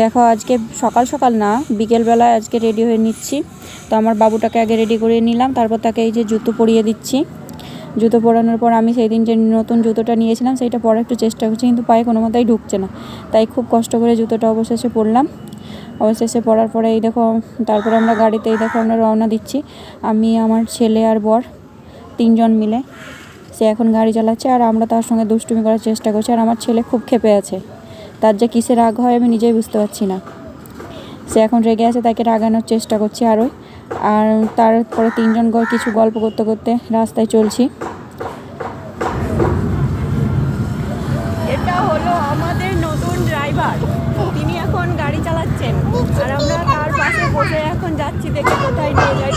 দেখো, আজকে সকাল সকাল না, বিকেলবেলায় আজকে রেডি হয়ে নিচ্ছি। তো আমার বাবুটাকে আগে রেডি করে নিলাম, তারপর তাকে এই যে জুতো পরিয়ে দিচ্ছি। জুতো পরানোর পর আমি সেই দিন যে নতুন জুতোটা নিয়েছিলাম, সেইটা পরার একটু চেষ্টা করছি, কিন্তু পায়ে কোনো মতেই ঢুকছে না। তাই খুব কষ্ট করে জুতোটা অবশেষে পরলাম। অবশেষে পরার পরে এই দেখো, তারপরে আমরা গাড়িতে এই দেখো আমরা রওনা দিচ্ছি। আমি, আমার ছেলে আর বর তিনজন মিলে। সে এখন গাড়ি চালাচ্ছে, আর আমরা তার সঙ্গে দুষ্টুমি করার চেষ্টা করছি, আর আমার ছেলে খুব ক্ষেপে আছে। তার যে কিসের রাগ হয় আমি নিজেই বুঝতে পারছি না। সে এখন রেগে আছে তাকে রাগানোর চেষ্টা করছি আরও। আর তারপরে তিনজন কিছু গল্প করতে করতে রাস্তায় চলছি। এটা হলো আমাদের নতুন ড্রাইভার। তিনি এখন গাড়ি চালাচ্ছেন। আর আমরা তার পাশে বসে এখন যাচ্ছি দেখে কোথায় নিয়ে যাই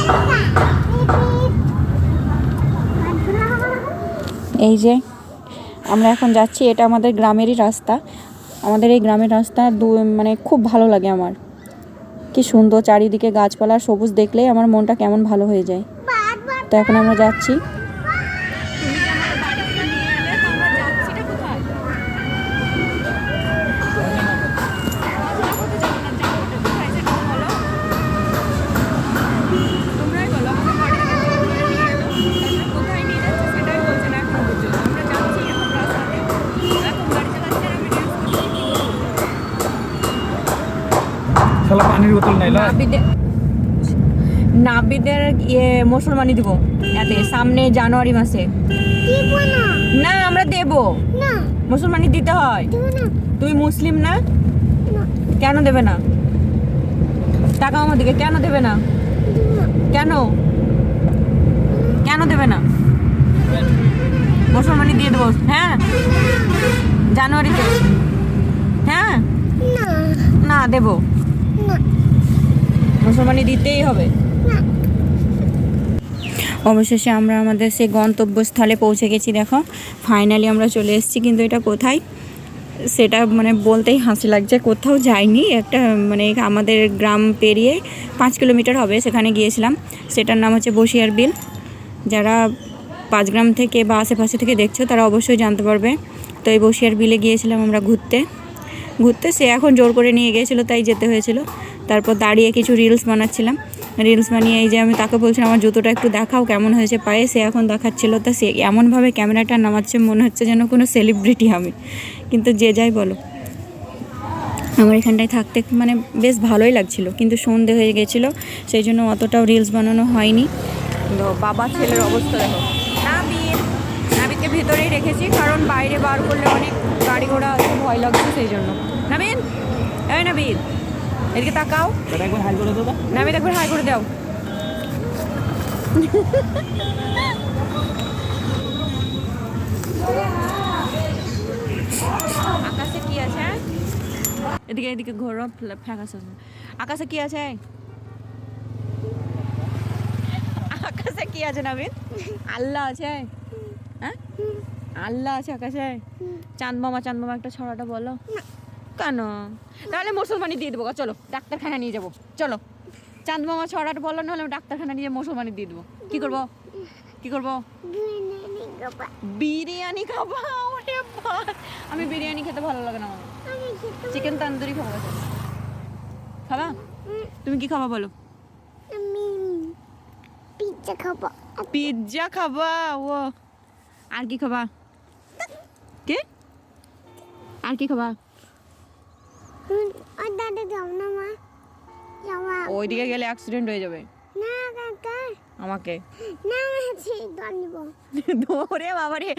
এই যে আমরা এখন যাচ্ছি এটা আমাদের গ্রামেরই রাস্তা। আমাদের এই গ্রামের রাস্তা দু মানে খুব ভালো লাগে আমার। কি সুন্দর চারিদিকে গাছপালা, সবুজ দেখলেই আমার মনটা কেমন ভালো হয়ে যায়। তো এখন আমরা যাচ্ছি। শালা পানির বোতল নাই নাবিদের ইয়ে মুসলমানি দিব। এতে সামনে জানুয়ারি মাসে। না। আমরা দেব। মুসলমানি দিতে হয়। তুমি মুসলিম না? কেন দেবে না? টাকা আমার দিকে কেন দেবে না? কেন? কেন দেবে না? মুসলমানি দিয়ে দেবো হ্যাঁ? জানুয়ারিতে। হ্যাঁ? না দেবো। মুসলমানি দিতেই হবে। অবশেষে আমরা আমাদের সেই গন্তব্যস্থলে পৌঁছে গেছি, দেখো। ফাইনালি আমরা চলে এসেছি, কিন্তু এটা কোথায়? সেটা মানে বলতেই হাসি লাগছে, কোথাও যাইনি। একটা মানে আমাদের গ্রাম পেরিয়ে পাঁচ কিলোমিটার হবে, সেখানে গিয়েছিলাম। সেটার নাম হচ্ছে বসিয়ার বিল। যারা পাঁচগ্রাম থেকে বা আশেপাশে থেকে দেখছ, তারা অবশ্যই জানতে পারবে। তো এই বসিয়ার বিলে গিয়েছিলাম আমরা ঘুরতে। ঘুরতে। সে এখন জোর করে নিয়ে গিয়েছিল, তাই যেতে হয়েছিল। তারপর দাঁড়িয়ে কিছু রিলস বানাচ্ছিলাম। রিলস বানিয়ে এই যে আমি তাকে বলছিলাম আমার জুতোটা একটু দেখাও কেমন হয়েছে? পায়ে সে এখন দেখাচ্ছিল। তা সে এমনভাবে ক্যামেরাটা নামাচ্ছে, মনে হচ্ছে যেন কোনো সেলিব্রিটি আমি। কিন্তু যে যাই বলো, আমার এখানটায় থাকতে মানে বেশ ভালোই লাগছিল। কিন্তু সন্ধে হয়ে গেছিল, সেই জন্য অতটাও রিলস বানানো হয়নি। বাবা ছেলের অবস্থা দেখো। ভেতরেই রেখেছি, কারণ বাইরে বার করলে অনেক গাড়ি ঘোড়া ভয় লাগছে সেই জন্য। নাবিদ এই নাবিদ এদিকে তাকাও। একবার হাই করে দাও নাবিদ একবার হাই করে দাও। আকাশে কি আছে? এদিকে এদিকে ঘোরো ফ্যাকাশ আকাশে কি আছে? আকাশে কি আছে নাবিদ আল্লাহ আছে। হ্যাঁ? আল্লাহ আছে আকাশে। চাঁদ মামা চাঁদ মামা একটা ছড়াটা বলো। কেন? তাহলে মুসলমানি দিয়ে দেবো। গো, চলো ডাক্তারখানা নিয়ে যাব। চলো চাঁদ মামা ছড়াটা বলো নাহলে ডাক্তারখানা নিয়ে মুসলমানি দিয়ে দেবো। কি করব? কি করব? বিরিয়ানি খাব। আমি বিরিয়ানি খেতে ভালো লাগে না। আমার চিকেন তান্দুরি খাব খাবা? তুমি কি খাবা বলো? পিজ্জা খাব। পিৎজা খাবা? ও। আর কি খাবা? কে? আর কি খাবা? আর দাদা যাও না মা। যাওয়া ওইদিকে গেলে অ্যাক্সিডেন্ট হয়ে যাবে। না কাকা। আমাকে? না ধরে বাবা রে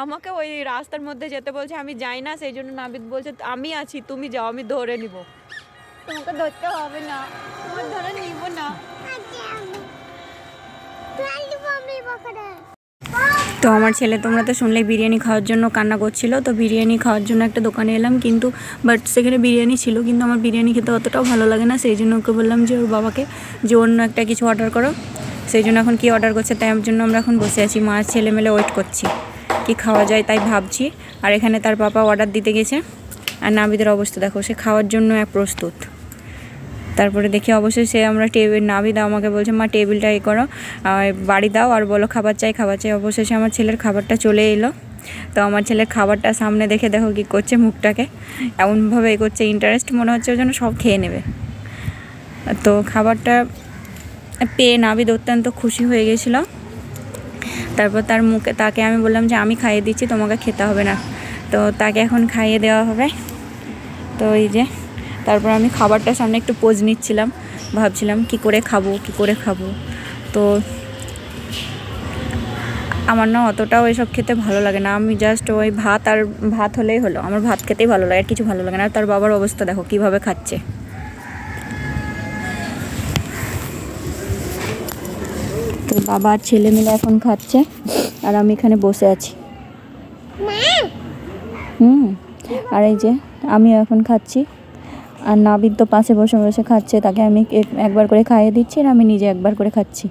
আমাকে ওই রাস্তার মধ্যে যেতে বলছে আমি যাই না সেই জন্য নাবিদ বলছে আমি আছি তুমি যাও আমি ধরে নিব। তোমাকে ধরতে হবে না তোমার ধরে নিব না। বকরে তো আমার ছেলে, তোমরা তো শুনলে বিরিয়ানি খাওয়ার জন্য কান্না করছিল। তো বিরিয়ানি খাওয়ার জন্য একটা দোকানে এলাম কিন্তু বাট সেখানে বিরিয়ানি ছিল কিন্তু আমার বিরিয়ানি খেতে অতটাও ভালো লাগে না। সেই জন্য ওকে বললাম যে, ওর বাবাকে যে অন্য একটা কিছু অর্ডার করো। সেই জন্য এখন কি অর্ডার করছে তাই জন্য আমরা এখন বসে আছি। মা ছেলে মেলে ওয়েট করছি, কি খাওয়া যায় তাই ভাবছি। আর এখানে তার পাপা অর্ডার দিতে গেছে। আর নাবিদের অবস্থা দেখো, সে খাওয়ার জন্য এক প্রস্তুত। তারপরে দেখি অবশ্যই সে আমরা টেবিল নাবি দাও, আমাকে বলছে, মা, টেবিলটা এ করো বাড়ি দাও। আর বলো, খাবার চাই খাবার চাই। অবশেষে আমার ছেলের খাবারটা চলে এলো। তো আমার ছেলে খাবারটা সামনে দেখে দেখো কি করছে মুখটাকে। এমনভাবে এ করছে ইন্টারেস্ট মনে হচ্ছে ওই জন্য সব খেয়ে নেবে। তো খাবারটা পেয়ে নাবিদ অত্যন্ত খুশি হয়ে গেছিল। তারপর তার মুখে, তাকে আমি বললাম যে, আমি খাইয়ে দিচ্ছি, তোমাকে খেতে হবে না। তো তাকে এখন খাইয়ে দেওয়া হবে। তো এই যে তারপর আমি খাবারটার সামনে একটু পোজ নিচ্ছিলাম। ভাবছিলাম কি করে খাব কি করে খাব। তো আমার না অতটাও এসব খেতে ভালো লাগে না। আমি জাস্ট ওই ভাত আর ভাত হলেই হলো। আমার ভাত খেতেই ভালো লাগে আর কিছু ভালো লাগে না। তার বাবার অবস্থা দেখো কীভাবে খাচ্ছে। তো বাবা আর ছেলে মিলে এখন খাচ্ছে আর আমি এখানে বসে আছি। হুম আর এই যে আমিও এখন খাচ্ছি। আর নাবিদ তো পাশে বসে বসে খাচ্ছে, তাকে আমি একবার করে খাইয়ে দিচ্ছি আর আমি নিজে একবার করে খাচ্ছি।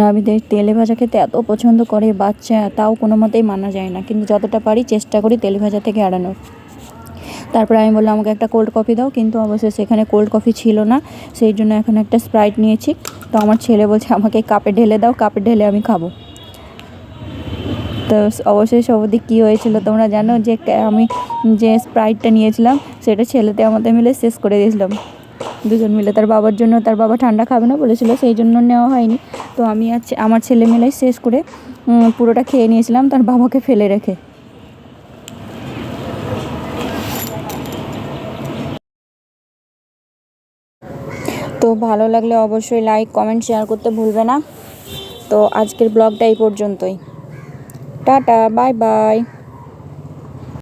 নাবিদের তেলে ভাজা খেতে এত পছন্দ করে বাচ্চা, তাও কোনো মতেই মানা যায় না, কিন্তু যতটা পারি চেষ্টা করি তেলে ভাজা থেকে এড়ানোর। তারপরে আমি বললাম, আমাকে একটা কোল্ড কফি দাও। কিন্তু অবশ্যই সেখানে কোল্ড কফি ছিল না, সেই জন্য এখন একটা স্প্রাইট নিয়েছি। তো আমার ছেলে বলছে, আমাকে কাপে ঢেলে দাও, কাপে ঢেলে আমি খাব। তো অবশ্যই সবদি, কী হয়েছিল তোমরা জানো যে আমি যে স্প্রাইটটা নিয়েছিলাম, সেটা ছেলেতে আমাদের মিলে শেষ করে দিয়েছিলাম। দুজন মিলে তার বাবার জন্য, তার বাবা ঠান্ডা খাবে না বলেছিল, সেই জন্য নেওয়া হয়নি। তো আমি আর আমার ছেলে মিলে শেষ করে পুরোটা খেয়ে নিয়েছিলাম, তার বাবাকে ফেলে রেখে। তো ভালো লাগলে অবশ্যই লাইক কমেন্ট শেয়ার করতে ভুলবে না। তো আজকের ব্লগটা এই পর্যন্তই। Tata bye bye